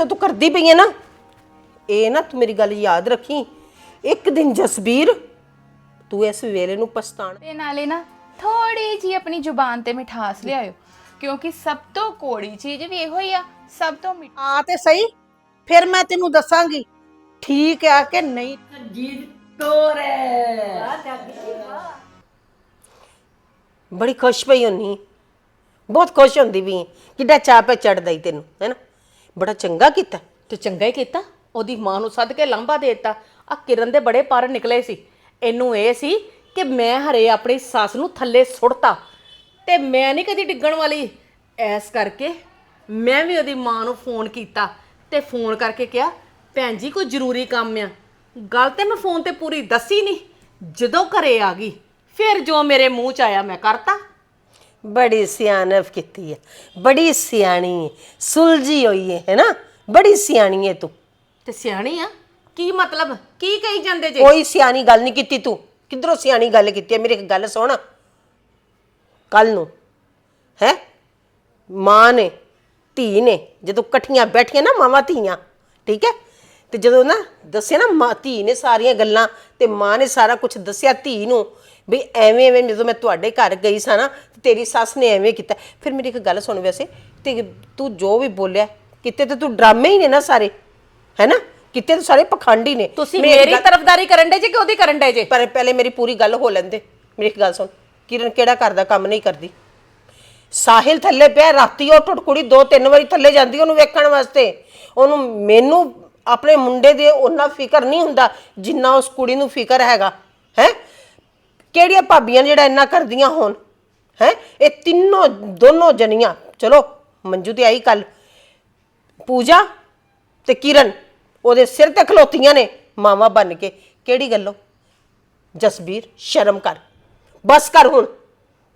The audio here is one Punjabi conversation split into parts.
ਤਾਂ ਤੂੰ ਕਰਦੀ ਪਈ ਹੈ ਨਾ। ਇਹ ਨਾ ਤੂੰ ਮੇਰੀ ਗੱਲ ਯਾਦ ਰੱਖੀ। ਇੱਕ ਦਿਨ ਜਸਬੀਰ ਤੂੰ ਇਸ ਵੇਲੇ ਨੂੰ ਪਛਤਾਣ ਤੇ ਨਾਲੇ ਨਾ ਥੋੜੀ ਜੀ ਆਪਣੀ ਜ਼ੁਬਾਨ ਤੇ ਮਿਠਾਸ ਲਿਆਇਓ ਕਿਉਂਕਿ ਸਭ ਤੋਂ ਕੋੜੀ ਚੀਜ਼ ਵੀ ਇਹੋ ਹੀ ਆ ਸਭ ਤੋਂ ਮਿੱਠੀ ਆ ਤੇ ਸਹੀ ਫਿਰ ਮੈਂ ਤੈਨੂੰ ਦੱਸਾਂਗੀ। ਠੀਕ ਆ ਕਿ ਨਹੀਂ? ਬੜੀ ਖੁਸ਼ ਪਈ ਹੁੰਨੀ। ਬਹੁਤ ਖੁਸ਼ ਹੁੰਦੀ ਵੀ ਕਿੱਡਾ ਚਾਹ ਪੇ ਚੜਦਾ ਈ ਤੈਨੂੰ ਹੈਨਾ ਬੜਾ ਚੰਗਾ ਕੀਤਾ। ਤੇ ਚੰਗਾ ਹੀ ਕੀਤਾ। ਉਹਦੀ ਮਾਂ ਨੂੰ ਸੱਦ ਕੇ ਲਾਂਭਾ ਦੇ ਦਿੱਤਾ। ਆ ਕਿਰਨ ਦੇ ਬੜੇ ਪਰ ਨਿਕਲੇ ਸੀ। ਇਹਨੂੰ ਇਹ ਸੀ ਕਿ ਮੈਂ ਹਰੇ ਆਪਣੀ ਸੱਸ ਨੂੰ ਥੱਲੇ ਸੁੱਟਤਾ। ਤੇ ਮੈਂ ਨਹੀਂ ਕਦੀ ਡਿੱਗਣ ਵਾਲੀ। ਐਸ ਕਰਕੇ ਮੈਂ ਵੀ ਉਹਦੀ ਮਾਂ ਨੂੰ ਫੋਨ ਕੀਤਾ ਤੇ ਫੋਨ ਕਰਕੇ ਕਿਹਾ, ਭੈਣ ਜੀ, ਕੋਈ ਜ਼ਰੂਰੀ ਕੰਮ ਆ। ਗੱਲ ਤੇ ਮੈਂ ਫੋਨ ਤੇ ਪੂਰੀ ਦੱਸੀ ਨਹੀਂ। ਜਦੋਂ ਘਰੇ ਆ ਗਈ, ਫਿਰ ਜੋ ਮੇਰੇ ਮੂੰਹ ਚ ਆਇਆ ਮੈਂ ਕਰਤਾ। ਬੜੀ ਸਿਆਣਪ ਕੀਤੀ ਹੈ ਬੜੀ ਸਿਆਣੀ ਹੈ ਸੁਲਝੀ ਹੋਈ ਹੈ ਹੈਨਾ ਬੜੀ ਸਿਆਣੀ ਹੈ ਤੂੰ। ਤੇ ਸਿਆਣੀ ਆ? ਕੀ ਮਤਲਬ? ਕੀ ਕਹੀ ਜਾਂਦੇ ਜੇ? ਕੋਈ ਸਿਆਣੀ ਗੱਲ ਨਹੀਂ ਕੀਤੀ ਤੂੰ। ਕਿਧਰੋਂ ਸਿਆਣੀ ਗੱਲ ਕੀਤੀ ਹੈ? ਮੇਰੀ ਇੱਕ ਗੱਲ ਸੁਣ। ਕੱਲ ਨੂੰ ਹੈ? ਮਾਂ ਨੇ ਧੀ ਨੇ ਜਦੋਂ ਇਕੱਠੀਆਂ ਬੈਠੀਆਂ ਨਾ ਮਾਵਾਂ ਧੀਆਂ ਠੀਕ ਹੈ? ਤੇ ਜਦੋਂ ਨਾ ਦੱਸਿਆ ਨਾ ਮਾਂ ਧੀ ਨੇ ਸਾਰੀਆਂ ਗੱਲਾਂ ਤੇ ਮਾਂ ਨੇ ਸਾਰਾ ਕੁਝ ਦੱਸਿਆ ਧੀ ਨੂੰ ਵੀ ਐਵੇਂ ਐਵੇਂ ਜਦੋਂ ਮੈਂ ਤੁਹਾਡੇ ਘਰ ਗਈ ਸਾਂ ਨਾ ਤੇ ਤੇਰੀ ਸੱਸ ਨੇ ਐਵੇਂ ਕੀਤਾ। ਫਿਰ ਮੇਰੀ ਇੱਕ ਗੱਲ ਸੁਣ ਵੈਸੇ ਤੇ ਤੂੰ ਜੋ ਵੀ ਬੋਲਿਆ ਕਿਤੇ ਤੇ ਤੂੰ ਡਰਾਮੇ ਹੀ ਨੇ ਨਾ ਸਾਰੇ ਹੈਨਾ? ਕਿਤੇ ਤਾਂ ਸਾਰੇ ਪਖੰਡੀ ਨੇ। ਤੁਸੀਂ ਮੇਰੀ ਮੇਰੀ ਗੱਲ- ਤਰਫਦਾਰੀ ਕਰਨ ਦੇ ਜੇ ਕਿ ਉਹਦੀ ਕਰਨ ਦੇ ਜੇ? ਪਰ ਪਹਿਲੇ ਮੇਰੀ ਪੂਰੀ ਗੱਲ ਹੋ ਲੈਂਦੇ। ਮੇਰੀ ਇੱਕ ਗੱਲ ਸੁਣ ਕਿਰਨ ਕਿਹੜਾ ਘਰ ਦਾ ਕੰਮ ਨਹੀਂ ਕਰਦੀ? ਸਾਹਿਲ ਥੱਲੇ ਪਿਆ ਰਾਤੀ ਉਹ ਟੁੱਟ ਕੁੜੀ ਦੋ ਤਿੰਨ ਵਾਰੀ ਥੱਲੇ ਜਾਂਦੀ ਉਹਨੂੰ ਵੇਖਣ ਵਾਸਤੇ। ਉਹਨੂੰ ਮੈਨੂੰ ਆਪਣੇ ਮੁੰਡੇ ਦੇ ਉਹਨਾਂ ਫਿਕਰ ਨਹੀਂ ਹੁੰਦਾ ਜਿੰਨਾ ਉਸ ਕੁੜੀ ਨੂੰ ਫਿਕਰ ਹੈਗਾ ਹੈ? ਕਿਹੜੀਆਂ ਭਾਬੀਆਂ ਜਿਹੜਾ ਇੰਨਾ ਕਰਦੀਆਂ ਹੋਣ? ਹੈ? ਇਹ ਤਿੰਨੋਂ, ਦੋਨੋਂ ਜਨੀਆਂ ਚਲੋ, ਮੰਜੂ ਤੇ ਆਈ ਕੱਲ ਪੂਜਾ ਤੇ ਕਿਰਨ, ਉਹਦੇ ਸਿਰ ਤੇ ਖਲੋਤੀਆਂ ਨੇ ਮਾਵਾ ਬਣ ਕੇ। ਕਿਹੜੀ ਗੱਲੋਂ? ਜਸਬੀਰ, ਸ਼ਰਮ ਕਰ। ਬਸ ਕਰ ਹੁਣ।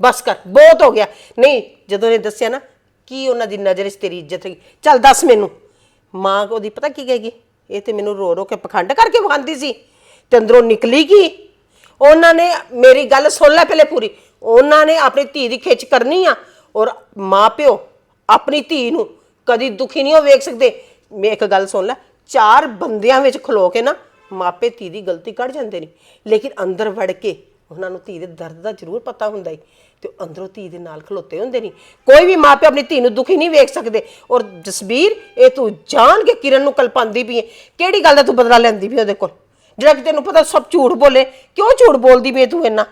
ਬਸ ਕਰ। ਬਹੁਤ ਹੋ ਗਿਆ। ਨਹੀਂ, ਜਦੋਂ ਇਹ ਦੱਸਿਆ ਨਾ, ਕੀ ਉਹਨਾਂ ਦੀ ਨਜ਼ਰ 'ਚ ਤੇਰੀ ਇੱਜ਼ਤ ਹੈਗੀ? ਚੱਲ ਦੱਸ ਮੈਨੂੰ। ਮਾਂ ਉਹਦੀ ਪਤਾ ਕੀ ਕਹੇਗੀ? ਇਹ ਤੇ ਮੈਨੂੰ ਰੋ ਰੋ ਕੇ ਪਖੰਡ ਕਰਕੇ ਵਖਾਂਦੀ ਸੀ। ਤੇ ਅੰਦਰੋਂ ਨਿਕਲੀ ਕੀ? ਉਹਨਾਂ ਨੇ ਮੇਰੀ ਗੱਲ ਸੁਣ ਲੈ ਪਹਿਲੇ ਪੂਰੀ। ਉਹਨਾਂ ਨੇ ਆਪਣੀ ਧੀ ਦੀ ਖਿੱਚ ਕਰਨੀ ਆ ਔਰ ਮਾਂ ਪਿਓ ਆਪਣੀ ਧੀ ਨੂੰ ਕਦੀ ਦੁਖੀ ਨਹੀਂ ਹੋ ਵੇਖ ਸਕਦੇ। ਮੈਂ ਇੱਕ ਗੱਲ ਸੁਣ ਲੈ, ਚਾਰ ਬੰਦਿਆਂ ਵਿੱਚ ਖਲੋ ਕੇ ਨਾ ਮਾਪੇ ਧੀ ਦੀ ਗਲਤੀ ਕੱਢ ਜਾਂਦੇ ਨੇ। ਲੇਕਿਨ ਅੰਦਰ ਵੜ ਕੇ ਉਹਨਾਂ ਨੂੰ ਧੀ ਦੇ ਦਰਦ ਦਾ ਜ਼ਰੂਰ ਪਤਾ ਹੁੰਦਾ ਈ ਤੇ ਉਹ ਅੰਦਰੋਂ ਧੀ ਦੇ ਨਾਲ ਖਲੋਤੇ ਹੁੰਦੇ ਨਹੀਂ ਕੋਈ ਵੀ ਮਾਪੇ ਆਪਣੀ ਧੀ ਨੂੰ ਦੁਖੀ ਨਹੀਂ ਵੇਖ ਸਕਦੇ। ਔਰ ਜਸਬੀਰ, ਇਹ ਤੂੰ ਜਾਣ ਕੇ ਕਿਰਨ ਨੂੰ ਕਲਪਾਉਂਦੀ ਪਈ ਹੈ ਕਿਹੜੀ ਗੱਲ ਦਾ ਤੂੰ ਬਦਲਾ ਲੈਂਦੀ ਪਈ ਉਹਦੇ ਕੋਲ? ਜਿਹੜਾ ਕਿ ਤੈਨੂੰ ਪਤਾ ਸਭ ਝੂਠ ਬੋਲੇ ਕਿਉਂ ਝੂਠ ਬੋਲਦੀ ਪਈ ਤੂੰ ਇੰਨਾ?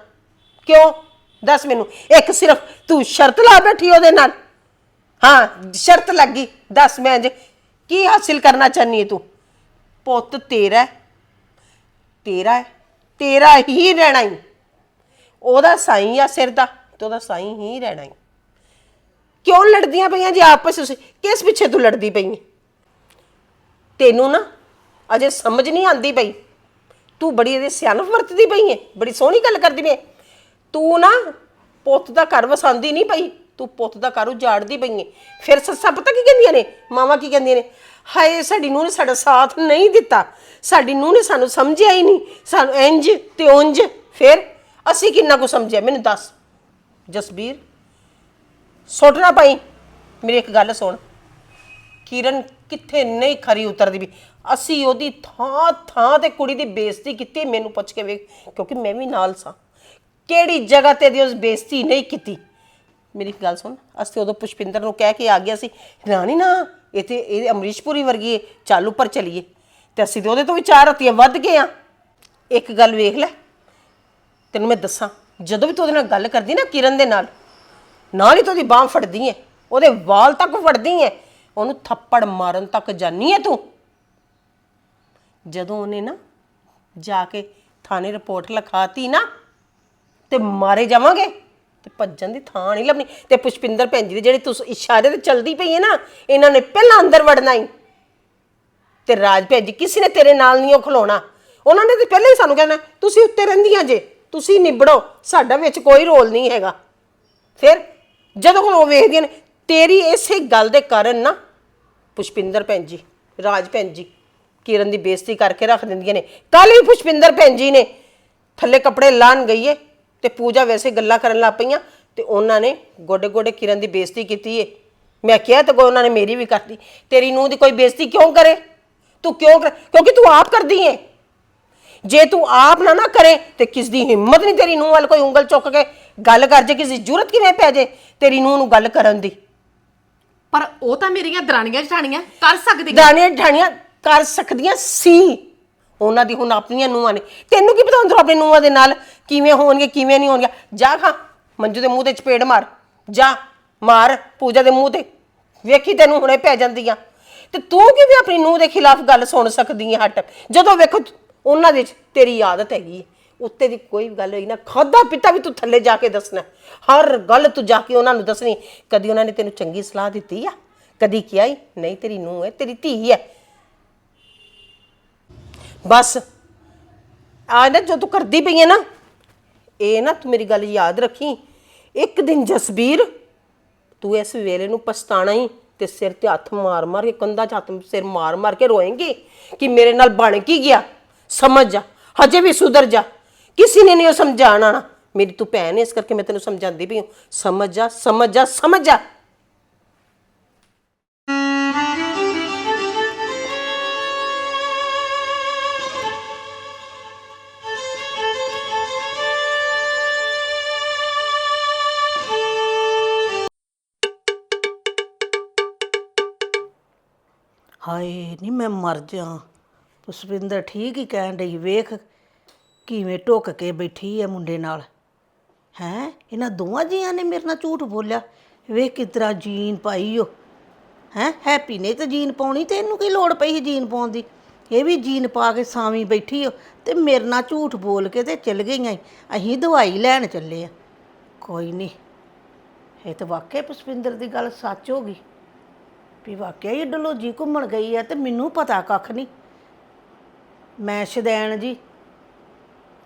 ਕਿਉਂ? ਦੱਸ ਮੈਨੂੰ। ਇੱਕ ਸਿਰਫ ਤੂੰ ਸ਼ਰਤ ਲਾ ਬੈਠੀ ਉਹਦੇ ਨਾਲ। ਹਾਂ ਸ਼ਰਤ ਲੱਗੀ। ਦੱਸ ਮੈਂ ਅੱਜ ਕੀ ਹਾਸਿਲ ਕਰਨਾ ਚਾਹਨੀ ਹੈ ਤੂੰ? ਪੁੱਤ ਤੇਰਾ ਹੈ, ਤੇਰਾ ਹੈ, ਤੇਰਾ ਹੀ ਰਹਿਣਾ ਹੀ ਉਹਦਾ ਸਾਈਂ ਆ ਸਿਰ ਦਾ ਤੇ ਉਹਦਾ ਸਾਈਂ ਹੀ ਰਹਿਣਾ ਹੀ ਕਿਉਂ ਲੜਦੀਆਂ ਪਈਆਂ ਜੀ ਆਪਸ ਵਿੱਚ? ਕਿਸ ਪਿੱਛੇ ਤੂੰ ਲੜਦੀ ਪਈ ਹੈ ਤੈਨੂੰ ਨਾ ਅਜੇ ਸਮਝ ਨਹੀਂ ਆਂਦੀ ਪਈ। ਤੂੰ ਬੜੀ ਇਹਦੇ ਸਿਆਣਪ ਵਰਤਦੀ ਪਈ ਹੈ ਬੜੀ ਸੋਹਣੀ ਗੱਲ ਕਰਦੀ ਪਈ ਤੂੰ ਨਾ ਪੁੱਤ ਦਾ ਘਰ ਵਸਾਂਦੀ ਨਹੀਂ ਪਈ, ਤੂੰ ਪੁੱਤ ਦਾ ਘਰ ਉਜਾੜਦੀ ਪਈ ਹੈ ਫਿਰ ਸੱਸਾਂ ਪਤਾ ਕੀ ਕਹਿੰਦੀਆਂ ਨੇ, ਮਾਵਾਂ ਕੀ ਕਹਿੰਦੀਆਂ ਨੇ? ਹਾਏ, ਸਾਡੀ ਨੂੰਹ ਨੇ ਸਾਡਾ ਸਾਥ ਨਹੀਂ ਦਿੱਤਾ, ਸਾਡੀ ਨੂੰਹ ਨੇ ਸਾਨੂੰ ਸਮਝਿਆ ਹੀ ਨਹੀਂ, ਸਾਨੂੰ ਇੰਜ ਤੇ ਉਂਝ ਫਿਰ ਅਸੀਂ ਕਿੰਨਾ ਕੁ ਸਮਝਿਆ, ਮੈਨੂੰ ਦੱਸ। ਜਸਬੀਰ, ਸੁੱਟ ਨਾ ਪਈ। ਮੇਰੀ ਇੱਕ ਗੱਲ ਸੁਣ। ਕਿਰਨ ਕਿੱਥੇ ਨਹੀਂ ਖਰੀ ਉਤਰਦੀ ਵੀ ਅਸੀਂ ਉਹਦੀ ਥਾਂ ਥਾਂ ਤੇ ਕੁੜੀ ਦੀ ਬੇਇੱਜ਼ਤੀ ਕੀਤੀ, ਮੈਨੂੰ ਪੁੱਛ ਕੇ ਵੇਖ, ਕਿਉਂਕਿ ਮੈਂ ਵੀ ਨਾਲ ਸਾਂ। ਕਿਹੜੀ ਜਗ੍ਹਾ ਤੇ ਦੀ ਉਸ ਬੇਇੱਜ਼ਤੀ ਨਹੀਂ ਕੀਤੀ? ਮੇਰੀ ਗੱਲ ਸੁਣ, ਅਸੀਂ ਉਦੋਂ ਪੁਸ਼ਪਿੰਦਰ ਨੂੰ ਕਹਿ ਕੇ ਆ ਗਿਆ ਸੀ ਰਾਣੀ ਨਾ, ਇਹ ਤੇ, ਇਹ ਅਮਰੀਸ਼ਪੁਰੀ ਵਰਗੀ ਹੈ ਚੱਲ ਉੱਪਰ ਚਲੀਏ। ਤੇ ਅਸੀਂ ਤੇ ਉਹਦੇ ਤੋਂ ਵੀ ਚਾਰ ਰਤੀਆਂ ਵੱਧ ਗਏ ਆ। ਇੱਕ ਗੱਲ ਵੇਖ ਲੈ, ਤੈਨੂੰ ਮੈਂ ਦੱਸਾਂ, ਜਦੋਂ ਵੀ ਤੂੰ ਉਹਦੇ ਨਾਲ ਗੱਲ ਕਰਦੀ ਨਾ ਕਿਰਨ ਦੇ ਨਾਲ ਨਾਲ ਹੀ ਤੂੰ ਉਹਦੀ ਬਾਹ ਫੜਦੀ ਐ ਉਹਦੇ ਵਾਲ ਤੱਕ ਫੜਦੀ ਐ ਉਹਨੂੰ ਥੱਪੜ ਮਾਰਨ ਤੱਕ ਜਾਨੀ ਐ ਤੂੰ। ਜਦੋਂ ਉਹਨੇ ਨਾ ਜਾ ਕੇ ਥਾਣੇ ਰਿਪੋਰਟ ਲਿਖਾਤੀ ਨਾ, ਤੇ ਮਾਰੇ ਜਾਵਾਂਗੇ। ਤੇ ਭੱਜਣ ਦੀ ਥਾਂ ਨਹੀਂ ਲੱਭਣੀ। ਤੇ ਪੁਸ਼ਪਿੰਦਰ ਭੈਣ ਜੀ ਦੀ ਜਿਹੜੀ ਤੁਸੀਂ ਇਸ਼ਾਰੇ ਤੇ ਚਲਦੀ ਪਈ ਹੈ ਨਾ, ਇਹਨਾਂ ਨੇ ਪਹਿਲਾਂ ਅੰਦਰ ਵੜਨਾ ਹੀ ਤੇ ਰਾਜ ਭੈਣ ਜੀ, ਕਿਸੇ ਨੇ ਤੇਰੇ ਨਾਲ ਨਹੀਂ ਉਹ ਖਲੋਣਾ। ਉਹਨਾਂ ਨੇ ਤੇ ਪਹਿਲਾਂ ਹੀ ਸਾਨੂੰ ਕਹਿਣਾ, ਤੁਸੀਂ ਉੱਤੇ ਰਹਿੰਦੀਆਂ ਜੇ, ਤੁਸੀਂ ਨਿਬੜੋ, ਸਾਡਾ ਵਿੱਚ ਕੋਈ ਰੋਲ ਨਹੀਂ ਹੈਗਾ। ਫਿਰ ਜਦੋਂ ਉਹ ਵੇਖਦੀਆਂ ਨੇ, ਤੇਰੀ ਇਸੇ ਗੱਲ ਦੇ ਕਾਰਨ ਨਾ, ਪੁਸ਼ਪਿੰਦਰ ਭੈਣ ਜੀ, ਰਾਜ ਭੈਣ ਜੀ ਕਿਰਨ ਦੀ ਬੇਇੱਜ਼ਤੀ ਕਰਕੇ ਰੱਖ ਦਿੰਦੀਆਂ ਨੇ। ਕੱਲ ਵੀ ਪੁਸ਼ਪਿੰਦਰ ਭੈਣ ਜੀ ਨੇ ਥੱਲੇ ਕੱਪੜੇ ਲਾਣ ਗਈਏ ਤੇ ਪੂਜਾ ਵੈਸੇ ਗੱਲਾਂ ਕਰਨ ਲੱਗ ਪਈਆਂ ਤੇ ਉਹਨਾਂ ਨੇ ਗੋਡੇ ਗੋਡੇ ਕਿਰਨ ਦੀ ਬੇਇੱਜ਼ਤੀ ਕੀਤੀ ਏ। ਮੈਂ ਕਿਹਾ ਤਾਂ ਉਹਨਾਂ ਨੇ ਮੇਰੀ ਵੀ ਕਰਤੀ। ਤੇਰੀ ਨੂੰਹ ਦੀ ਕੋਈ ਬੇਇੱਜ਼ਤੀ ਕਿਉਂ ਕਰੇ? ਤੂੰ ਕਿਉਂ ਕਰ? ਕਿਉਂਕਿ ਤੂੰ ਆਪ ਕਰਦੀ ਏ। ਜੇ ਤੂੰ ਆਪ ਨਾ ਨਾ ਕਰੇ ਤੇ ਕਿਸ ਦੀ ਹਿੰਮਤ ਨਹੀਂ ਤੇਰੀ ਨੂੰਹ ਵੱਲ ਕੋਈ ਉਂਗਲ ਚੁੱਕ ਕੇ ਗੱਲ ਕਰ ਜੇ ਕਿਸੇ ਦੀ ਜ਼ਰੂਰਤ ਕਿਵੇਂ ਪੈ ਜੇ ਤੇਰੀ ਨੂੰਹ ਨੂੰ ਗੱਲ ਕਰਨ ਦੀ? ਪਰ ਉਹ ਤਾਂ ਮੇਰੀਆਂ ਦਰਾਣੀਆਂ ਜਠਾਣੀਆਂ ਕਰ ਸਕਦੀ ਦਾਣੀਆਂ ਢਾਣੀਆਂ ਕਰ ਸਕਦੀਆਂ ਸੀ। ਉਹਨਾਂ ਦੀ ਹੁਣ ਆਪਣੀਆਂ ਨੂੰਹਾਂ ਨੇ। ਤੈਨੂੰ ਕੀ ਪਤਾ ਹੁੰਦਾ ਆਪਣੀ ਨੂੰਹਾਂ ਦੇ ਨਾਲ ਕਿਵੇਂ ਹੋਣਗੇ ਕਿਵੇਂ ਨਹੀਂ ਹੋਣਗੇ ਜਾ ਖਾ, ਮੰਜੂ ਦੇ ਮੂੰਹ ਤੇ ਚਪੇੜ ਮਾਰ। ਜਾ, ਮਾਰ ਪੂਜਾ ਦੇ ਮੂੰਹ ਤੇ। ਵੇਖੀ ਤੈਨੂੰ ਹੁਣੇ ਪੈ ਜਾਂਦੀਆਂ। ਤੇ ਤੂੰ ਕਿਵੇਂ ਆਪਣੀ ਨੂੰਹ ਦੇ ਖਿਲਾਫ ਗੱਲ ਸੁਣ ਸਕਦੀ ਹੈ ਹਟ। ਜਦੋਂ ਵੇਖੋ ਉਹਨਾਂ ਦੇ ਚ ਤੇਰੀ ਆਦਤ ਹੈਗੀ ਹੈ। ਉੱਤੇ ਦੀ ਕੋਈ ਵੀ ਗੱਲ ਹੋਈ ਨਾ ਖਾਦਾ ਪੀਤਾ ਵੀ ਤੂੰ ਥੱਲੇ ਜਾ ਕੇ ਦੱਸਣਾ। ਹਰ ਗੱਲ ਤੂੰ ਜਾ ਕੇ ਉਹਨਾਂ ਨੂੰ ਦੱਸਣੀ। ਕਦੀ ਉਹਨਾਂ ਨੇ ਤੈਨੂੰ ਚੰਗੀ ਸਲਾਹ ਦਿੱਤੀ ਆ? ਕਦੀ ਕਿਹਾ ਹੀ ਨਹੀਂ ਤੇਰੀ ਨੂੰਹ ਹੈ ਤੇਰੀ ਧੀ ਹੈ ਬਸ। ਆ ਨਾ, ਜੋ ਤੂੰ ਕਰਦੀ ਪਈ ਹੈ ਨਾ, ਇਹ ਨਾ ਤੂੰ ਮੇਰੀ ਗੱਲ ਯਾਦ ਰੱਖੀ। ਇੱਕ ਦਿਨ ਜਸਬੀਰ, ਤੂੰ ਇਸ ਵੇਲੇ ਨੂੰ ਪਛਤਾਣਾ ਹੀ ਤੇ ਸਿਰ ਤੇ ਹੱਥ ਮਾਰ ਮਾਰ ਕੇ, ਕੰਧਾਂ 'ਚ ਹੱਥ ਸਿਰ ਮਾਰ ਮਾਰ ਕੇ ਰੋਏਂਗੀ ਕਿ ਮੇਰੇ ਨਾਲ ਬਣ ਕੀ ਗਿਆ। ਸਮਝ ਜਾ, ਹਜੇ ਵੀ ਸੁਧਰ ਜਾ। ਕਿਸੇ ਨੇ ਨਹੀਂ ਉਹ ਸਮਝਾਣਾ। ਨਾ ਮੇਰੀ ਤੂੰ ਭੈਣ ਹੈ ਇਸ ਕਰਕੇ ਮੈਂ ਤੈਨੂੰ ਸਮਝਾਉਂਦੀ ਪਈ ਹਾਂ ਸਮਝ ਜਾ ਸਮਝ ਜਾ ਸਮਝ ਜਾ। ਹਾਏ, ਨਹੀਂ ਮੈਂ ਮਰ ਜਾ। ਪੁਸ਼ਪਿੰਦਰ ਠੀਕ ਹੀ ਕਹਿਣ ਡਈ, ਵੇਖ ਕਿਵੇਂ ਟੁੱਕ ਕੇ ਬੈਠੀ ਹੈ ਮੁੰਡੇ ਨਾਲ। ਹੈ, ਇਹਨਾਂ ਦੋਵਾਂ ਜੀਆਂ ਨੇ ਮੇਰੇ ਨਾਲ ਝੂਠ ਬੋਲਿਆ। ਵੇਖ ਕਿਤਰਾ ਜੀਨ ਪਾਈ ਓ। ਹੈ, ਹੈਪੀ ਨੇ ਤਾਂ ਜੀਨ ਪਾਉਣੀ ਤੇ ਇਹਨੂੰ ਕੀ ਲੋੜ ਪਈ ਸੀ ਜੀਨ ਪਾਉਣ ਦੀ? ਇਹ ਵੀ ਜੀਨ ਪਾ ਕੇ ਸਾਵੀਂ ਬੈਠੀ ਓ ਤੇ ਮੇਰੇ ਨਾਲ ਝੂਠ ਬੋਲ ਕੇ ਤੇ ਚਲ ਗਈਆਂ ਈ। ਅਸੀਂ ਦਵਾਈ ਲੈਣ ਚੱਲੇ ਆ। ਕੋਈ ਨਹੀਂ, ਇਹ ਤਾਂ ਵਾਕਿਆ ਪੁਸ਼ਪਿੰਦਰ ਦੀ ਗੱਲ ਸੱਚ ਹੋ ਗਈ। ਵੀ ਵਾਕਿਆ ਹੀ ਡਲੋਜੀ ਘੁੰਮਣ ਗਈ ਆ ਤੇ ਮੈਨੂੰ ਪਤਾ ਕੱਖ ਨਹੀਂ। ਮੈਂ ਸ਼ਦੈਣ ਜੀ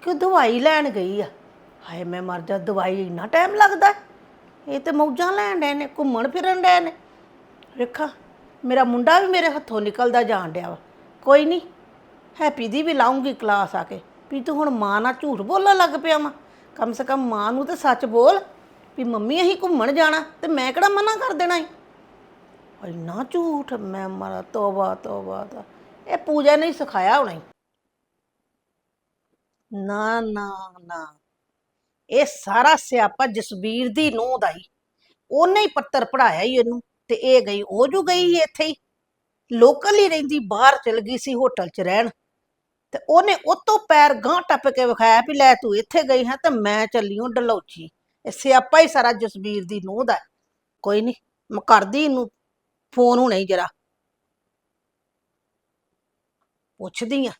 ਕਿ ਦਵਾਈ ਲੈਣ ਗਈ ਆ। ਹਾਏ, ਮੈਂ ਮਰ ਜਾ, ਦਵਾਈ ਇੰਨਾ ਟਾਈਮ ਲੱਗਦਾ ਇਹ ਤੇ ਮੌਜਾਂ ਲੈਣ ਡਏ ਨੇ, ਘੁੰਮਣ ਫਿਰਨ ਡੇ ਨੇ। ਵੇਖਾ, ਮੇਰਾ ਮੁੰਡਾ ਵੀ ਮੇਰੇ ਹੱਥੋਂ ਨਿਕਲਦਾ ਜਾਣ ਡਿਆ ਵਾ। ਕੋਈ ਨਹੀਂ, ਹੈਪੀ ਦੀ ਵੀ ਲਾਉਂਗੀ ਕਲਾਸ ਆ ਕੇ। ਵੀ ਤੂੰ ਹੁਣ ਮਾਂ ਨਾਲ ਝੂਠ ਬੋਲਣ ਲੱਗ ਪਿਆ ਵਾ। ਕਮ ਸੇ ਕਮ ਮਾਂ ਨੂੰ ਤੇ ਸੱਚ ਬੋਲ ਵੀ ਮੰਮੀ ਅਸੀਂ ਘੁੰਮਣ ਜਾਣਾ ਤੇ ਮੈਂ ਕਿਹੜਾ ਮਨਾ ਕਰ ਦੇਣਾ ਈ ਇੰਨਾ ਝੂਠ, ਮੈਂ ਮਰਾ ਤੋਬਾ ਤੋਬਾ ਤਾ। ਇਹ ਪੂਜਾ ਨੇ ਹੀ ਸਿਖਾਇਆ ਹੋਣਾ ਈ। ਨਾ ਨਾ ਨਾ। ਇਹ ਸਾਰਾ ਸਿਆਪਾ ਜਸਬੀਰ ਦੀ ਨੂੰਹ ਦਾ ਹੀ। ਉਹਨੇ ਹੀ ਪੱਤਰ ਪੜਾਇਆ ਹੀ ਇਹਨੂੰ, ਤੇ ਇਹ ਗਈ, ਉਹ ਜੂ ਗਈ ਸੀ ਇੱਥੇ ਹੀ। ਲੋਕਲ ਹੀ ਰਹਿੰਦੀ, ਬਾਹਰ ਚਲ ਗਈ ਸੀ ਹੋਟਲ 'ਚ ਰਹਿਣ। ਤੇ ਉਹਨੇ ਉਤੋਂ ਪੈਰ ਗਾਂ ਟੱਪ ਕੇ ਵਿਖਾਇਆ ਵੀ ਲੈ ਤੂੰ ਇੱਥੇ ਗਈ ਹੈ ਤੇ ਮੈਂ ਚੱਲੀ ਹਾਂ ਡਲੌਚੀ ਇਹ ਸਿਆਪਾ ਹੀ ਸਾਰਾ ਜਸਬੀਰ ਦੀ ਨੂੰਹ ਦਾ। ਹੈ। ਕੋਈ ਨਹੀਂ ਮੈਂ ਕਰਦੀ ਇਹਨੂੰ ਫੋਨ ਹੁਣੇ ਹੀ ਜਰਾ। ਪੁੱਛਦੀ ਆ।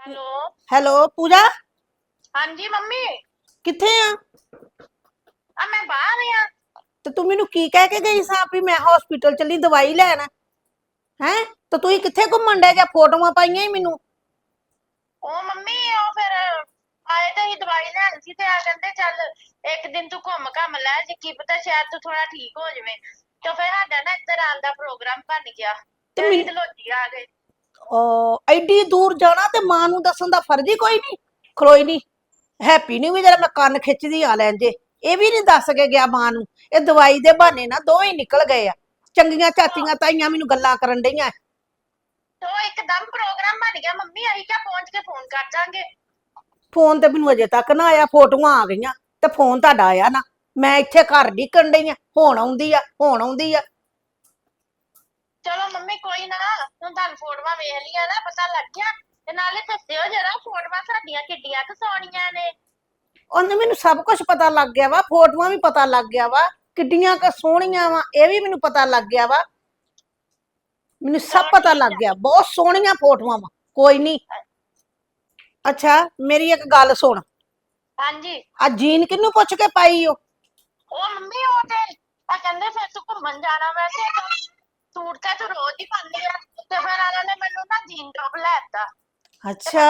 ਹੈਲੋ। ਹੈਲੋ ਪੂਜਾ? ਹਾਂਜੀ ਮੰਮੀ। ਕਿੱਥੇ ਆ? ਆ ਮੈਂ ਬਾਹਰ ਆ। ਤੇ ਤੂੰ ਮੈਨੂੰ ਕੀ ਕਹਿ ਕੇ ਗਈ ਸਾਂ ਵੀ ਮੈਂ ਹਸਪੀਟਲ ਚੱਲੀ ਦਵਾਈ ਲੈਣ? ਹੈ? ਤੇ ਤੂੰ ਕਿੱਥੇ ਘੁੰਮਣ ਡਿਆ ਜਾਂ ਫੋਟੋਆਂ ਪਾਈਆਂ ਹੀ ਮੈਨੂੰ? ਉਹ ਮੰਮੀ ਉਹ ਫਿਰ ਆਏ ਤਾਂ ਹੀ ਦਵਾਈ ਲੈਣ ਸੀ ਤੇ ਆ ਕਹਿੰਦੇ ਚੱਲ ਇੱਕ ਦਿਨ ਤੂੰ ਘੁੰਮ ਘੰਮ ਲੈ ਜੇ ਕੀ ਪਤਾ ਸ਼ਾਇਦ ਤੂੰ ਥੋੜਾ ਠੀਕ ਹੋ ਜਾਵੇਂ। ਤੇ ਫਿਰ ਸਾਡਾ ਨਾ ਇੱਧਰ ਆਉਣ ਦਾ ਪ੍ਰੋਗਰਾਮ ਬਣ ਗਿਆ। ਤੇ ਅਸੀਂ ਲੋਜੀ ਆ ਗਏ। ਉਹ ਐਡੀ ਦੂਰ ਜਾਣਾ ਤੇ ਮਾਂ ਨੂੰ ਦੱਸਣ ਦਾ ਫਰਜ਼ ਹੀ ਕੋਈ ਨਹੀਂ। ਖਲੋਈ ਨਹੀਂ। ਹੈਪੀ ਨੂੰ ਵੀ ਜਰਾ ਮੈਂ ਕੰਨ ਖਿੱਚਦੀ ਆ ਲੈਣ ਜੇ ਇਹ ਵੀ ਨਹੀਂ ਦੱਸ ਕੇ ਗਿਆ ਮਾਂ ਨੂੰ। ਇਹ ਦਵਾਈ ਦੇ ਬਹਾਨੇ ਨਾ ਦੋਵੇਂ ਨਿਕਲ ਗਏ ਆ। ਚੰਗੀਆਂ ਚਾਚੀਆਂ ਤਾਈਆਂ ਮੈਨੂੰ ਗੱਲਾਂ ਕਰਨ ਡਈਆਂ। ਤੇ ਇੱਕਦਮ ਪ੍ਰੋਗਰਾਮ ਬਣ ਗਿਆ। ਮੰਮੀ ਅਸੀਂ ਕਿਆ ਪਹੁੰਚ ਕੇ ਫੋਨ ਕਰ ਦਾਂਗੇ ਫੋਨ ਤੇ ਮੈਨੂੰ ਅਜੇ ਤੱਕ ਨਾ ਆਇਆ ਫੋਟੋਆਂ ਆ ਗਈਆਂ ਤੇ ਫੋਨ ਤੁਹਾਡਾ ਆਇਆ ਨਾ। ਮੈਂ ਇੱਥੇ ਘਰ ਡਿੱਕਣ ਡਈ ਆ ਹੁਣ ਆਉਂਦੀ ਆ ਹੁਣ ਆਉਂਦੀ ਆ। ਚਲੋ ਮੰਮੀ ਕੋਈ ਨਾ ਹੁਣ ਤੁਹਾਨੂੰ ਫੋਟੋਆਂ ਵੇਖ ਲਈਆਂ ਨਾ ਪਤਾ ਲੱਗ ਗਿਆ। ਤੇ ਨਾਲੇ ਦੱਸਿਓ ਜਰਾ ਫੋਟੋਆਂ ਸਾਡੀਆਂ ਕਿੱਡੀਆਂ ਕੁ ਸੋਹਣੀਆਂ ਨੇ। ਉਹਨੇ ਮੈਨੂੰ ਸਭ ਕੁਝ ਪਤਾ ਲੱਗ ਗਿਆ ਵਾ ਫੋਟੋਆਂ ਵੀ ਪਤਾ ਲੱਗ ਗਿਆ ਵਾ ਕਿੱਡੀਆਂ ਕ ਸੋਹਣੀਆਂ ਵਾ ਇਹ ਵੀ ਮੈਨੂੰ ਪਤਾ ਲੱਗ ਗਿਆ ਵਾ। ਮੈਨੂੰ ਸਭ ਪਤਾ ਲੱਗ ਗਿਆ ਬਹੁਤ ਸੋਹਣੀਆਂ ਫੋਟੋਆਂ ਵਾ ਕੋਈ ਨਹੀਂ ਅੱਛਾ ਮੇਰੀ ਇੱਕ ਗੱਲ ਸੁਣ। ਹਾਂਜੀ। ਆ ਜੀਨ ਕਿਹਨੂੰ ਪੁੱਛ ਕੇ ਪਾਈ ਓ? ਉਹ ਮੰਮੀ ਉਹ ਤੇ ਆ ਕਹਿੰਦੇ ਫਿਰ ਤੂੰ ਘੁੰਮਣ ਜਾਣਾ ਵੈਸੇ ਤਾਂ ਸੂਟ ਤਾਂ ਤੂੰ ਰੋਜ਼ ਹੀ ਪਾਉਂਦੀ ਆ। ਤੇ ਫਿਰ ਇਹਨਾਂ ਨੇ ਮੈਨੂੰ ਨਾ ਜੀਨ ਟੌਪ ਲੈ ਦਿੱਤਾ। ਅੱਛਾ।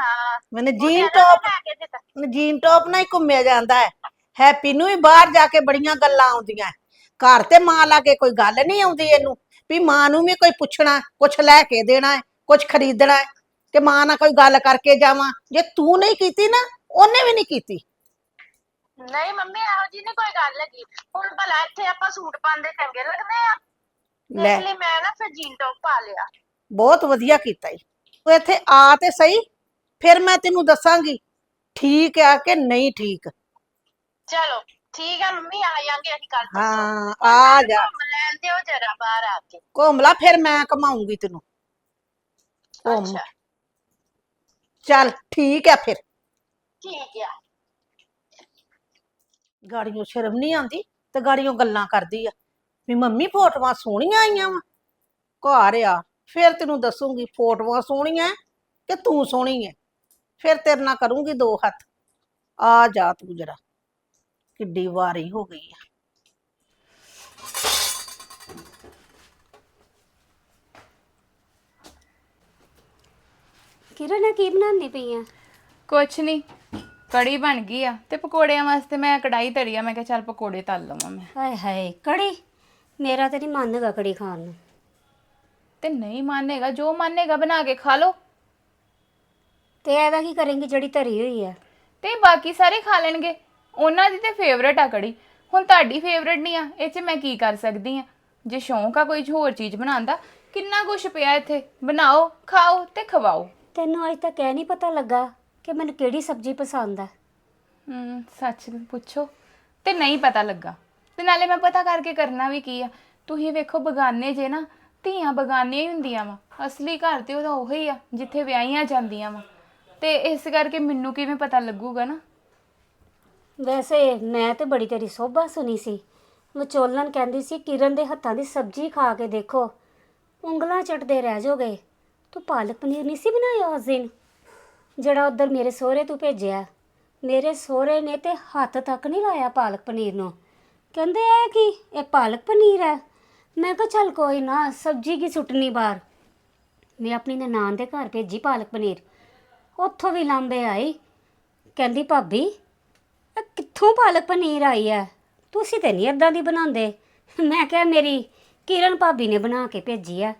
ਹਾਂ। ਮੈਨੇ ਉਹ ਜੀਨ ਕਹਿੰਦਾ ਟੌਪ ਲੈ ਕੇ ਦਿੱਤਾ। ਜੀਨ ਟੌਪ ਨਾਲ ਹੀ ਘੁੰਮਿਆ ਜਾਂਦਾ ਹੈ। ਹੈਪੀ ਨੂੰ ਵੀ ਬਾਹਰ ਜਾ ਕੇ ਬੜੀਆਂ ਗੱਲਾਂ ਆਉਂਦੀਆਂ ਹੈ। ਘਰ ਤੇ ਮਾਂ ਲਾ ਕੇ ਕੋਈ ਗੱਲ ਨਹੀਂ ਆਉਂਦੀ ਇਹਨੂੰ। ਵੀ ਮਾਂ ਨੂੰ ਵੀ ਕੋਈ ਪੁੱਛਣਾ ਕੁਛ ਲੈ ਕੇ ਦੇਣਾ ਹੈ ਕੁਛ ਖਰੀਦਣਾ ਹੈ। ਕਿ ਮਾਂ ਨਾਲ ਕੋਈ ਗੱਲ ਕਰਕੇ ਜਾਵਾਂ। ਜੇ ਤੂੰ ਨਹੀਂ ਕੀਤੀ ਨਾ ਉਹਨੇ ਵੀ ਨਹੀਂ ਕੀਤੀ। ਨਹੀਂ ਮੰਮੀ ਇਹੋ ਜੀ ਨਹੀਂ ਕੋਈ ਗੱਲ ਹੈਗੀ। ਹੁਣ ਭਲਾ ਇੱਥੇ ਆਪਾਂ ਸੂਟ ਪਾਉਂਦੇ ਚੰਗੇ ਲੱਗਦੇ ਆ। ਲੈ। ਇਸ ਲਈ ਮੈਂ ਨਾ ਫਿਰ ਜੀਨ ਟੌਪ ਪਾ ਲਿਆ। ਬਹੁਤ ਵਧੀਆ ਕੀਤਾ ਈ। ਤੂੰ ਇੱਥੇ ਆ ਤੇ ਸਹੀ ਫਿਰ ਮੈਂ ਤੈਨੂੰ ਦੱਸਾਂਗੀ ਠੀਕ ਆ ਕਿ ਨਹੀਂ ਠੀਕ। ਚਲੋ ਠੀਕ ਆ ਮੰਮੀ ਆ ਜਾਾਂਗੇ ਅਸੀਂ ਕੱਲ ਹਾਂ ਆ ਜਾ। ਘੁੰਮ ਲੈਣ ਦਿਓ ਜਰਾ ਬਾਹਰ ਆ ਕੇ। ਘੁੰਮ ਲਾ ਫਿਰ ਮੈਂ ਕਮਾਉਂਗੀ ਤੈਨੂੰ। ਘੁੰਮ। ਅੱਛਾ। ਚੱਲ ਠੀਕ ਆ ਫਿਰ। ਠੀਕ ਆ। ਗਾੜੀਆਂ ਸ਼ਰਮ ਨਹੀਂ ਆਉਂਦੀ ਤੇ ਗਾੜੀਆਂ ਗੱਲਾਂ ਕਰਦੀ ਆ। ਵੀ ਮੰਮੀ ਫੋਟੋਆਂ ਸੋਹਣੀਆਂ ਆਈਆਂ ਵਾ। ਘਰ ਆ ਫਿਰ ਤੈਨੂੰ ਦੱਸੂਗੀ ਫੋਟੋਆਂ ਸੋਹਣੀਆਂ ਕਿ ਤੂੰ ਸੋਹਣੀ ਹੈ ਫਿਰ ਤੇਰੇ ਨਾਲ ਕਰੂੰਗੀ ਦੋ ਹੱਥ। ਆ ਜਾ ਤੂੰ ਜਰਾ। ਕਿੱਡੀ ਵਾਰੀ ਹੋ ਗਈ ਆ। ਕਿਰਨ ਇਹ ਕੀ ਬਣਾਉਂਦੀ ਪਈ ਆ? ਕੁਛ ਨਹੀਂ ਕੜੀ ਬਣ ਗਈ ਆ ਤੇ ਪਕੌੜਿਆਂ ਵਾਸਤੇ ਮੈਂ ਕੜਾਈ ਧਰੀ ਆ ਮੈਂ ਕਿਹਾ ਚੱਲ ਪਕੌੜੇ ਤਲ ਲਵਾਂ ਮੈਂ। ਹਾਏ ਹਾਏ ਕੜੀ? ਮੇਰਾ ਤੇ ਨਹੀਂ ਮਨ ਹੈਗਾ ਕੜੀ ਖਾਣ ਨੂੰ। ਤੇ ਨਹੀਂ ਮੰਨੇਗਾ ਜੋ ਮੰਨੇਗਾ ਬਣਾ ਕੇ ਖਾ ਲਓ। ਤੇ ਇਹਦਾ ਕੀ ਕਰੇਂਗੀ ਜਿਹੜੀ ਧਰੀ ਹੋਈ ਆ? ਤੇ ਬਾਕੀ ਸਾਰੇ ਖਾ ਲੈਣਗੇ। ਉਹਨਾਂ ਦੀ ਤੇ ਫੇਵਰੇਟ ਆ ਕੜੀ। ਹੁਣ ਤੁਹਾਡੀ ਫੇਵਰੇਟ ਨਹੀਂ ਆ ਇਹ 'ਚ ਮੈਂ ਕੀ ਕਰ ਸਕਦੀ ਆ? ਜੇ ਸ਼ੌਂਕ ਆ ਕੋਈ ਹੋਰ ਚੀਜ਼ ਬਣਾਉਣ ਦਾ ਕਿੰਨਾ ਕੁਛ ਪਿਆ ਇੱਥੇ? ਬਣਾਓ ਖਾਓ ਤੇ ਖਵਾਓ। ਤੈਨੂੰ ਅੱਜ ਤੱਕ ਇਹ ਨਹੀਂ ਪਤਾ ਲੱਗਾ ਕਿ ਮੈਨੂੰ ਕਿਹੜੀ ਸਬਜ਼ੀ ਪਸੰਦ ਆ। ਹੂੰ ਸੱਚ ਪੁੱਛੋ ਤੇ ਨਹੀਂ ਪਤਾ ਲੱਗਾ। ਤੇ ਨਾਲੇ ਮੈਂ ਪਤਾ ਕਰਕੇ ਕਰਨਾ ਵੀ ਕੀ ਆ। ਤੁਸੀਂ ਵੇਖੋ ਬਗਾਨੇ ਜੇ ਨਾ ਧੀਆਂ ਬਗਾਨੀਆਂ ਹੀ ਹੁੰਦੀਆਂ ਵਾ। ਅਸਲੀ ਘਰ ਤੇ ਉਹਦਾ ਉਹੀ ਆ ਜਿੱਥੇ ਵਿਆਹੀਆਂ ਜਾਂਦੀਆਂ ਵਾ। ਤੇ ਇਸ ਕਰਕੇ ਮੈਨੂੰ ਕਿਵੇਂ ਪਤਾ ਲੱਗੂਗਾ ਨਾ? ਵੈਸੇ ਮੈਂ ਤੇ ਬੜੀ ਤੇਰੀ ਸੋਭਾ ਸੁਣੀ ਸੀ। ਵਿਚੋਲਨ ਕਹਿੰਦੀ ਸੀ ਕਿਰਨ ਦੇ ਹੱਥਾਂ ਦੀ ਸਬਜ਼ੀ ਖਾ ਕੇ ਦੇਖੋ। ਉਂਗਲਾਂ ਚਟਦੇ ਰਹਿ ਜਾਓਗੇ ਤੂੰ ਪਾਲਕ ਪਨੀਰ ਨਹੀਂ ਸੀ ਬਣਾਇਆ ਉਸ ਦਿਨ? ਜਿਹੜਾ ਉਧਰ ਮੇਰੇ ਸਹੁਰੇ ਤੂੰ ਭੇਜਿਆ। ਮੇਰੇ ਸਹੁਰੇ ਨੇ ਤੇ ਹੱਥ ਤੱਕ ਨਹੀਂ ਲਾਇਆ ਪਾਲਕ ਪਨੀਰ ਨੂੰ। ਕਹਿੰਦੇ, ਇਹ ਕਿ? ਇਹ ਪਾਲਕ ਪਨੀਰ ਹੈ? ਮੈਂ ਕਿਹਾ, ਚੱਲ ਕੋਈ ਨਾ, ਸਬਜ਼ੀ ਕੀ ਸੁੱਟਣੀ ਬਾਹਰ? ਮੈਂ ਆਪਣੀ ਨਨਾਣ ਦੇ ਘਰ ਭੇਜੀ ਪਾਲਕ ਪਨੀਰ। ਉੱਥੋਂ ਵੀ ਲਾਂਬੇ ਆਈ ਕਹਿੰਦੀ, ਭਾਬੀ, ਇਹ ਕਿੱਥੋਂ ਪਾਲਕ ਪਨੀਰ ਆਈ ਹੈ? ਤੁਸੀਂ ਤੇ ਨਹੀਂ ਇਦਾਂ ਦੀ ਬਣਾਉਂਦੇ। ਮੈਂ ਕਿਹਾ, ਮੇਰੀ ਕਿਰਨ ਭਾਬੀ ਨੇ ਬਣਾ ਕੇ ਭੇਜੀ ਆ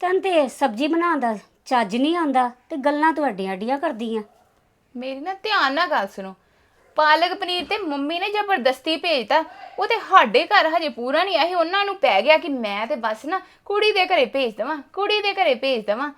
ਤੈਨੂੰ ਤੇ ਸਬਜ਼ੀ ਬਣਾਉਣ ਦਾ ਚੱਜ ਨਹੀਂ ਆਉਂਦਾ ਤੇ ਗੱਲਾਂ ਤੁਹਾਡੀਆਂ ਅੱਡੀਆਂ ਕਰਦੀਆਂ। ਮੇਰੀ ਨਾ ਧਿਆਨ ਨਾਲ ਗੱਲ ਸੁਣੋ। ਪਾਲਕ ਪਨੀਰ ਤੇ ਮੰਮੀ ਨੇ ਜ਼ਬਰਦਸਤੀ ਭੇਜਤਾ, ਉਹ ਤੇ ਸਾਡੇ ਘਰ ਹਜੇ ਪੂਰਾ ਨਹੀਂ ਆਇਆ ਉਹਨਾਂ ਨੂੰ ਪੈ ਗਿਆ ਕਿ ਮੈਂ ਤੇ ਬਸ ਨਾ ਕੁੜੀ ਦੇ ਘਰੇ ਭੇਜ ਦਵਾਂ, ਕੁੜੀ ਦੇ ਘਰੇ ਭੇਜ ਦਵਾਂ।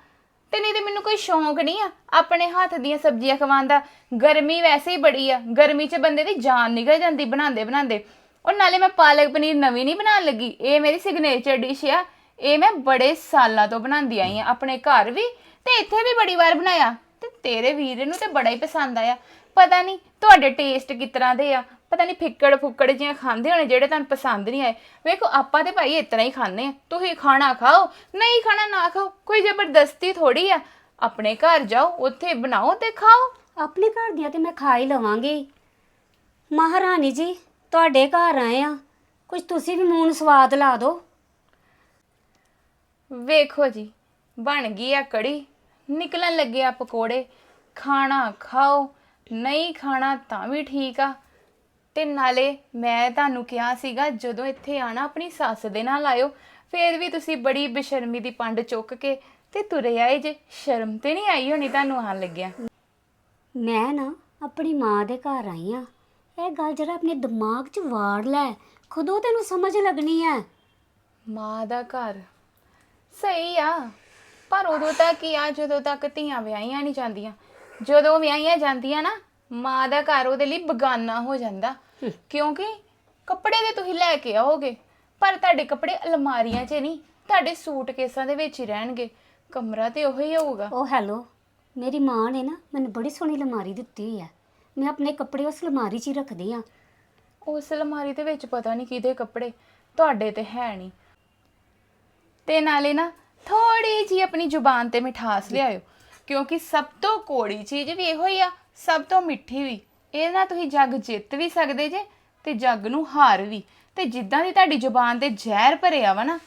ਤੇ ਨਹੀਂ ਤੇ ਮੈਨੂੰ ਕੋਈ ਸ਼ੌਂਕ ਨਹੀਂ ਆ ਆਪਣੇ ਹੱਥ ਦੀਆਂ ਸਬਜ਼ੀਆਂ ਖਵਾਉਣ ਦਾ। ਗਰਮੀ ਵੈਸੇ ਹੀ ਬੜੀ ਆ, ਗਰਮੀ 'ਚ ਬੰਦੇ ਦੀ ਜਾਨ ਨਿਕਲ ਜਾਂਦੀ ਬਣਾਉਂਦੇ ਬਣਾਉਂਦੇ ਔਰ ਨਾਲੇ ਮੈਂ ਪਾਲਕ ਪਨੀਰ ਨਵੀਂ ਨਹੀਂ ਬਣਾਉਣ ਲੱਗੀ, ਇਹ ਮੇਰੀ ਸਿਗਨੇਚਰ ਡਿਸ਼ ਆ। ਇਹ ਮੈਂ ਬੜੇ ਸਾਲਾਂ ਤੋਂ ਬਣਾਉਂਦੀ ਆਈ ਆ ਆਪਣੇ ਘਰ ਵੀ ਤੇ ਇੱਥੇ ਵੀ ਬੜੀ ਵਾਰ ਬਣਾਇਆ। ਤੇ ਤੇਰੇ ਵੀਰ ਨੂੰ ਤੇ ਬੜਾ ਹੀ ਪਸੰਦ ਆਇਆ। ਪਤਾ ਨਹੀਂ ਤੁਹਾਡੇ ਟੇਸਟ ਕਿਸ ਤਰ੍ਹਾਂ ਦੇ ਆ। ਪਤਾ ਨਹੀਂ ਫਿੱਕੜ ਫੁੱਕੜ ਜਿਹੀਆਂ ਖਾਂਦੇ ਹੋਣੇ ਜਿਹੜੇ ਤੁਹਾਨੂੰ ਪਸੰਦ ਨਹੀਂ ਆਏ। ਵੇਖੋ, ਆਪਾਂ ਤੇ ਭਾਈ ਇਤਨਾ ਹੀ ਖਾਂਦੇ ਆ ਤੁਸੀਂ ਖਾਣਾ ਖਾਓ, ਨਹੀਂ ਖਾਣਾ ਨਾ ਖਾਓ, ਕੋਈ ਜ਼ਬਰਦਸਤੀ ਥੋੜੀ ਆ। ਆਪਣੇ ਘਰ ਜਾਓ, ਉੱਥੇ ਬਣਾਓ ਤੇ ਖਾਓ। ਆਪਣੇ ਘਰ ਦੀਆਂ ਤੇ ਮੈਂ ਖਾ ਹੀ ਲਵਾਂਗੀ। ਮਹਾਰਾਣੀ ਜੀ, ਤੁਹਾਡੇ ਘਰ ਆਏ ਆ। ਕੁਝ ਤੁਸੀਂ ਵੀ ਮੂੰਹ ਨੂੰ ਸਵਾਦ ਲਾ ਦਿਓ। ਵੇਖੋ ਜੀ ਬਣ ਗਈ ਆ ਕੜੀ। ਨਿਕਲਣ ਲੱਗੇ ਆ ਪਕੌੜੇ। ਖਾਣਾ ਖਾਓ ਨਹੀਂ ਖਾਣਾ ਤਾਂ ਵੀ ਠੀਕ ਆ। ਤੇ ਨਾਲੇ ਮੈਂ ਤੁਹਾਨੂੰ ਕਿਹਾ ਸੀਗਾ ਜਦੋਂ ਇੱਥੇ ਆਣਾ ਆਪਣੀ ਸੱਸ ਦੇ ਨਾਲ ਆਇਓ। ਫੇਰ ਵੀ ਤੁਸੀਂ ਬੜੀ ਬੇਸ਼ਰਮੀ ਦੀ ਪੰਡ ਚੁੱਕ ਕੇ ਤੇ ਤੁਰੇ ਆਏ ਜੇ। ਸ਼ਰਮ ਤੇ ਨਹੀਂ ਆਈ ਹੋਣੀ ਤੁਹਾਨੂੰ ਆਣ ਲੱਗਿਆ? ਮੈਂ ਨਾ ਆਪਣੀ ਮਾਂ ਦੇ ਘਰ ਆਈ ਆ। ਇਹ ਗੱਲ ਜਰਾ ਆਪਣੇ ਦਿਮਾਗ 'ਚ ਵਾੜ ਲੈ। ਖੁਦੋਂ ਤੈਨੂੰ ਸਮਝ ਲੱਗਣੀ ਹੈ ਮਾਂ ਦਾ ਘਰ? ਸਹੀ ਆ। ਪਰ ਉਦੋਂ ਤੱਕ ਹੀ ਆ ਜਦੋਂ ਤੱਕ ਧੀਆਂ ਵਿਆਹੀਆਂ ਨਹੀਂ ਜਾਂਦੀਆਂ। ਜਦੋਂ ਵਿਆਹੀਆਂ ਜਾਂਦੀਆਂ ਨਾ ਮਾਂ ਦਾ ਘਰ ਉਹਦੇ ਲਈ ਬਗਾਨਾ ਹੋ ਜਾਂਦਾ। ਕਿਉਂਕਿ ਕੱਪੜੇ ਤੇ ਤੁਸੀਂ ਲੈ ਕੇ ਆਓਗੇ ਪਰ ਤੁਹਾਡੇ ਕੱਪੜੇ ਅਲਮਾਰੀਆਂ 'ਚ ਨਹੀਂ ਤੁਹਾਡੇ ਸੂਟਕੇਸਾਂ ਦੇ ਵਿੱਚ ਹੀ ਰਹਿਣਗੇ। ਕਮਰਾ ਤੇ ਉਹੀ ਹੋਊਗਾ। ਉਹ ਹੈਲੋ ਮੇਰੀ ਮਾਂ ਨੇ ਨਾ ਮੈਨੂੰ ਬੜੀ ਸੋਹਣੀ ਅਲਮਾਰੀ ਦਿੱਤੀ ਹੋਈ ਹੈ ਮੈਂ ਆਪਣੇ ਕੱਪੜੇ ਉਸ ਅਲਮਾਰੀ 'ਚ ਹੀ ਰੱਖਦੀ ਆ। ਉਸ ਅਲਮਾਰੀ ਦੇ ਵਿੱਚ ਪਤਾ ਨਹੀਂ ਕਿਹਦੇ ਕੱਪੜੇ ਤੁਹਾਡੇ ਤੇ ਹੈ ਨਹੀਂ। ਤੇ ਨਾਲੇ ਨਾ ਥੋੜੀ ਜੀ ਆਪਣੀ ਜ਼ੁਬਾਨ ਤੇ ਮਿਠਾਸ ਲਿਆਇਓ ਕਿਉਂਕਿ ਸਭ ਤੋਂ ਕੋੜੀ ਚੀਜ਼ ਵੀ ਇਹੋ ਹੀ ਆ ਸਭ ਤੋਂ ਮਿੱਠੀ ਵੀ। ਇਹ ਨਾ ਤੁਸੀਂ ਜੱਗ ਜਿੱਤ ਵੀ ਸਕਦੇ ਜੇ ਤੇ ਜੱਗ ਨੂੰ ਹਾਰ ਵੀ। ਤੇ ਜਿੱਦਾਂ ਦੀ ਤੁਹਾਡੀ ਜ਼ੁਬਾਨ ਤੇ ਜ਼ਹਿਰ ਭਰਿਆ ਵਾ ਨਾ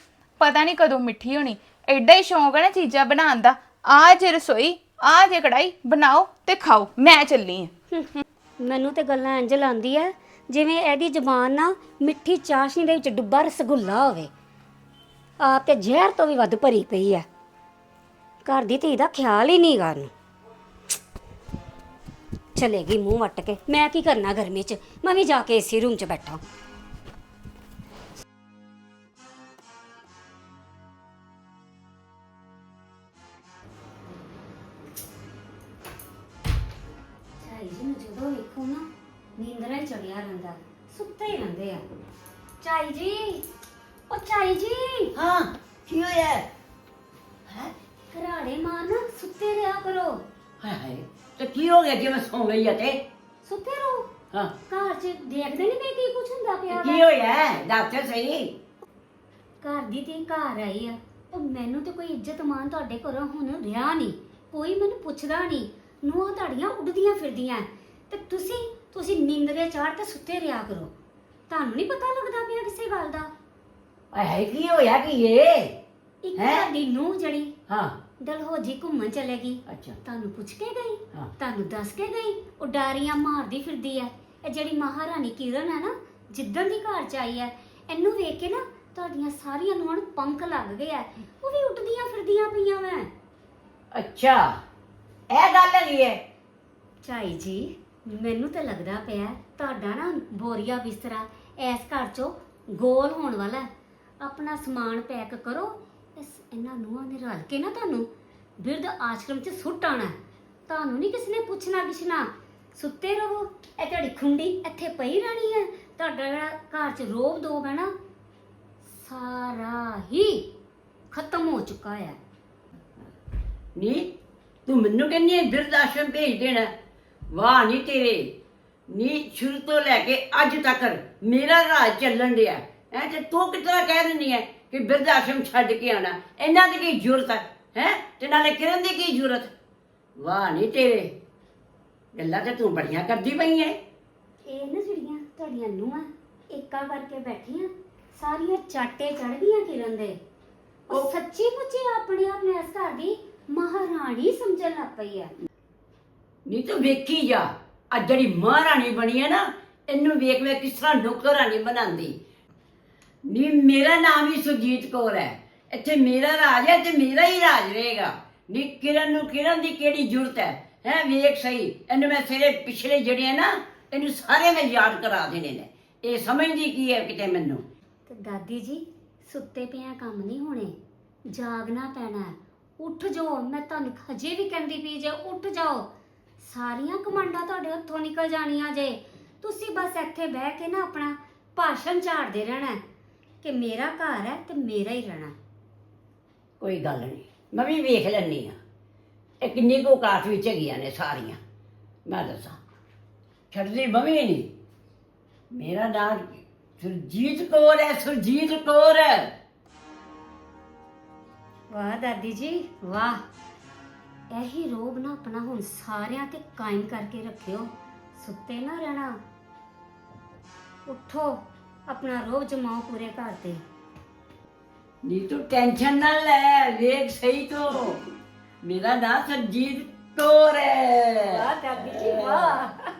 ਪਤਾ ਨਹੀਂ ਕਦੋਂ ਮਿੱਠੀ ਹੋਣੀ। ਐਡਾ ਹੀ ਸ਼ੌਂਕ ਹੈ ਨਾ ਚੀਜ਼ਾਂ ਬਣਾਉਣ ਦਾ। ਆ ਜੇ ਰਸੋਈ ਆ ਜੇ ਕੜਾਈ ਬਣਾਓ ਤੇ ਖਾਓ ਮੈਂ ਚੱਲੀ ਆ। ਮੈਨੂੰ ਤੇ ਗੱਲਾਂ ਇੰਜ ਲਾਉਂਦੀ ਐ ਜਿਵੇਂ ਇਹਦੀ ਜ਼ੁਬਾਨ ਨਾ ਮਿੱਠੀ ਚਾਸ਼ਨੀ ਦੇ ਵਿੱਚ ਡੁੱਬਾ ਰਸਗੁੱਲਾ ਹੋਵੇ। ਆਪ ਤੇ ਜ਼ਹਿਰ ਤੋਂ ਵੀ ਵੱਧ ਭਰੀ ਪਈ ਐ ਘਰ ਦੀ ਧੀ ਦਾ ਖਿਆਲ ਹੀ ਨਹੀਂ ਗਾ ਚਲੇਗੀ ਮੂੰਹ ਵੱਟ ਕੇ। ਮੈਂ ਕੀ ਕਰਨਾ ਗਰਮੀ 'ਚ? ਮੈਂ ਵੀ ਜਾ ਕੇ ਏਸੀ ਰੂਮ 'ਚ ਬੈਠਾ। ਝਾਈ ਜੀ ਨੂੰ ਜਦੋਂ ਵੇਖੋ ਨਾ, ਨੀਂਦਰਾਂ ਹੀ ਚੜਿਆ ਰਹਿੰਦਾ। ਸੁੱਤੇ ਹੀ ਰਹਿੰਦੇ ਆ। ਝਾਈ ਜੀ! ਉਹ ਝਾਈ ਜੀ। ਹਾਂ ਕੀ ਹੋਇਆ? ਹੈ? ਘਰਾੜੇ ਮਾਰਨਾ ਸੁੱਤੇ ਰਿਹਾ ਕਰੋ। ਹਾਏ ਹਾਏ ਤੇ ਕੀ ਹੋ ਗਿਆ ਜੇ ਮੈਂ ਸੌਂ ਗਈ ਆ ਤੇ? ਸੁੱਤੇ ਰਹੋ। ਹਾਂ। ਘਰ 'ਚ ਦੇਖਦੇ ਨਹੀਂ ਪਏ ਕੀ ਕੁਝ ਹੁੰਦਾ ਪਿਆ ਕੀ ਵਾ। ਹੋਇਆ? ਹੈ? ਦੱਸ ਤੇ ਸਹੀ। ਘਰ ਦੀ ਤੇ ਘਰ ਆਈ ਆ। ਉਹ ਮੈਨੂੰ ਤੇ ਕੋਈ ਇੱਜ਼ਤ ਮਾਨ ਤੁਹਾਡੇ ਘਰੋਂ ਹੁਣ ਰਿਹਾ ਨਹੀਂ ਕੋਈ ਮੈਨੂੰ ਪੁੱਛਦਾ ਨਹੀਂ ਨੂੰਹਾਂ ਤੁਹਾਡੀਆਂ ਉੱਡਦੀਆਂ ਫਿਰਦੀਆਂ। ਤੇ ਤੁਸੀਂ ਤੁਸੀਂ ਨੀਂਦਰੇ ਚਾੜ ਤੇ ਸੁੱਤੇ ਰਿਹਾ ਕਰੋ। ਤੁਹਾਨੂੰ ਨਹੀਂ ਪਤਾ ਲੱਗਦਾ ਪਿਆ ਕਿਸੇ ਗੱਲ ਦਾ। ਹਾਏ ਹਾਏ ਕੀ ਹੋਇਆ ਕੀ ਇਹ ਇੱਕ ਹੈਂ? ਤੁਹਾਡੀ ਨੂੰਹ ਜੜੀ ਹਾਂ। ਦਲਹੋਜੀ ਘੁੰਮਣ ਚਲੇਗੀ ਅੱਛਾ। ਤੁਹਾਨੂੰ ਪੁੱਛ ਕੇ ਗਈ ਹਾਂ। ਤੁਹਾਨੂੰ ਦੱਸ ਕੇ ਗਈ ਉਹ ਡਾਰੀਆਂ ਮਾਰਦੀ ਫਿਰਦੀ ਐ ਇਹ ਜਿਹੜੀ ਮਹਾਰਾਣੀ ਕਿਰਨ ਹੈ ਨਾ ਜਿੱਦਣ ਦੀ ਘਰ ਚ ਆਈ ਐ ਇਹਨੂੰ ਵੇਖ ਕੇ ਨਾ ਤੁਹਾਡੀਆਂ ਸਾਰੀਆਂ ਨੂੰਹਾਂ ਨੂੰ ਪੰਖ ਲੱਗ ਗਏ ਐ ਉਹ ਵੀ ਉੱਡਦੀਆਂ ਫਿਰਦੀਆਂ ਪਈਆਂ ਵੈ। ਅੱਛਾ ਇਹ ਗੱਲ ਹੈਗੀ ਹੈ ਝਾਈ ਜੀ ਮੈਨੂੰ ਤਾਂ ਲੱਗਦਾ ਪਿਆ ਤੁਹਾਡਾ ਨਾ ਬੋਰੀਆ ਬਿਸਤਰਾ ਇਸ ਘਰ ਚੋਂ ਗੋਲ ਹੋਣ ਵਾਲਾ। ਹੈ। ਆਪਣਾ ਸਮਾਨ ਪੈਕ ਕਰੋ ਇਸ ਇਹਨਾਂ ਨੂੰਹਾਂ ਨੇ ਰਲ ਕੇ ਨਾ ਤੁਹਾਨੂੰ ਬਿਰਧ ਆਸ਼ਰਮ 'ਚ ਸੁੱਟ ਆਣਾ ਤੁਹਾਨੂੰ ਨਹੀਂ ਕਿਸੇ ਨੇ ਪੁੱਛਣਾ ਕਿਛਣਾ। ਸੁੱਤੇ ਰਹੋ। ਇਹ ਤੁਹਾਡੀ ਖੁੰਡੀ ਇੱਥੇ ਪਈ ਰਹਿਣੀ ਹੈ। ਤੁਹਾਡਾ ਜਿਹੜਾ ਘਰ 'ਚ ਰੋਬ ਦੋਗ ਹੈ ਨਾ, ਸਾਰਾ ਹੀ ਖਤਮ ਹੋ ਚੁੱਕਾ ਹੈ। ਨੀ, ਤੂੰ ਮੈਨੂੰ ਕਹਿੰਦੀ ਹੈ ਬਿਰਧ ਆਸ਼ਰਮ ਭੇਜ ਦੇਣਾ ਵਾਹ ਨਹੀਂ ਤੇਰੇ। ਨੀ, ਸ਼ੁਰੂ ਤੋਂ ਲੈ ਕੇ ਅੱਜ ਤੱਕ ਮੇਰਾ ਰਾਜ ਚੱਲਣ ਡਿਆ ਹੈ ਤੇ ਤੂੰ ਕਿਤਨਾ ਕਹਿ ਦਿੰਦੀ ਹੈ ਕਿ ਬਿਰਧ ਆਸ਼ਰਮ ਛੱਡ ਕੇ ਆਣਾ ਇਹਨਾਂ ਦੀ ਕੀ ਜ਼ਰੂਰਤ ਹੈ? ਹੈ? ਤੇ ਨਾਲੇ ਕਿਰਨ ਦੀ ਕੀ ਜ਼ਰੂਰਤ? ਵਾਹ ਨਹੀਂ ਤੇਰੇ। ਗੱਲਾਂ ਤੇ ਤੂੰ ਬੜੀਆਂ ਕਰਦੀ ਪਈ ਹੈ। ਇਹ ਨਾ ਜਿਹੜੀਆਂ ਤੁਹਾਡੀਆਂ ਨੂੰਹਾਂ ਏਕਾ ਕਰਕੇ ਬੈਠੀਆਂ ਸਾਰੀਆਂ ਚਾਟੇ ਚੜ ਗਈਆਂ ਕਿਰਨ ਦੇ। ਉਹ ਸੱਚੀ ਮੁੱਚੀ ਆਪਣੇ ਆਪ ਨੂੰ ਇਸ ਘਰ ਦੀ ਮਹਾਰਾਣੀ ਸਮਝਣ ਲੱਗ ਪਈ ਹੈ। ਨਹੀਂ ਤੂੰ ਵੇਖੀ ਜਾ ਆ ਜਿਹੜੀ ਮਹਾਰਾਣੀ ਬਣੀ ਹੈ ਨਾ ਇਹਨੂੰ ਵੇਖ ਵੇਖ ਕਿਸ ਤਰ੍ਹਾਂ ਨੌਕਰਾਣੀ ਬਣਾਉਂਦੀ। ਨੀ, ਮੇਰਾ ਨਾਮ ਹੀ ਸੁਜੀਤ ਕੌਰ ਹੈ। ਇੱਥੇ ਮੇਰਾ ਰਾਜ ਹੈ ਤੇ ਮੇਰਾ ਹੀ ਰਾਜ ਰਹੇਗਾ। ਨੀ, ਕਿਰਨ ਨੂੰ, ਕਿਰਨ ਦੀ ਕਿਹੜੀ ਜ਼ਰੂਰਤ ਹੈ? ਹੈ, ਵੇਖ ਸਹੀ, ਇਹਨੂੰ ਮੈਂ ਸਿਰੇ ਪਿਛਲੇ ਜਿਹੜੇ ਨਾ, ਇਹਨੂੰ ਸਾਰੇ ਮੈਂ ਯਾਦ ਕਰਾ ਦੇਣੇ ਨੇ। ਇਹ ਸਮਝਦੀ ਕੀ ਹੈ ਕਿਤੇ ਮੈਨੂੰ? ਤੇ ਦਾਦੀ ਜੀ, ਸੁੱਤੇ ਪਿਆ ਕੰਮ ਨਹੀਂ ਹੋਣੇ। ਜਾਗਣਾ ਪੈਣਾ ਹੈ। ਉੱਠ ਜਾਓ, ਮੈਂ ਤੁਹਾਨੂੰ ਹਜੇ ਵੀ ਕਹਿੰਦੀ ਪਈ ਜੇ, ਉੱਠ ਜਾਓ। ਸਾਰੀਆਂ ਕਮਾਂਡਾਂ ਤੁਹਾਡੇ ਹੱਥੋਂ ਨਿਕਲ ਜਾਣੀਆਂ ਜੇ। ਤੁਸੀਂ ਬਸ ਇੱਥੇ ਬਹਿ ਕੇ ਨਾ ਆਪਣਾ ਭਾਸ਼ਣ ਝਾੜਦੇ ਰਹਿਣਾ ਹੈ। ਕਿ ਮੇਰਾ ਘਰ ਹੈ ਤੇ ਮੇਰਾ ਹੀ ਰਹਿਣਾ ਕੋਈ ਗੱਲ ਨਹੀਂ। ਮੈਂ ਵੀ ਵੇਖ ਲੈਣੀ ਆ ਇਹ ਕਿੰਨੀ ਕੁ ਔਕਾਤ ਵਿੱਚ ਹੈਗੀਆਂ ਨੇ ਸਾਰੀਆਂ। ਮੈਂ ਦੱਸਾਂ। ਛੱਡਦੀ ਬਵੇਂ ਨਹੀਂ। ਮੇਰਾ ਨਾਮ ਸੁਰਜੀਤ ਕੌਰ ਹੈ ਸੁਰਜੀਤ ਕੌਰ। ਵਾਹ ਦਾਦੀ ਜੀ ਵਾਹ। ਇਹੀ ਰੋਬ ਨਾ ਆਪਣਾ ਹੁਣ ਸਾਰਿਆਂ ਤੇ ਕਾਇਮ ਕਰਕੇ ਰੱਖਿਓ। ਸੁੱਤੇ ਨਾ ਰਹਿਣਾ। ਉੱਠੋ। ਆਪਣਾ ਰੋਬ ਜਮਾਓ ਪੂਰੇ ਘਰ ਤੇ। ਨਹੀਂ ਤੂੰ ਟੈਨਸ਼ਨ ਨਾ ਲੈ ਵੇਖ ਸਹੀ ਤੋਂ। ਮੇਰਾ ਨਾਮ ਸੁਰਜੀਤ ਕੌਰ ਹੈ। ਵਾਹ ਦਾਦੀ ਜੀ ਵਾਹ।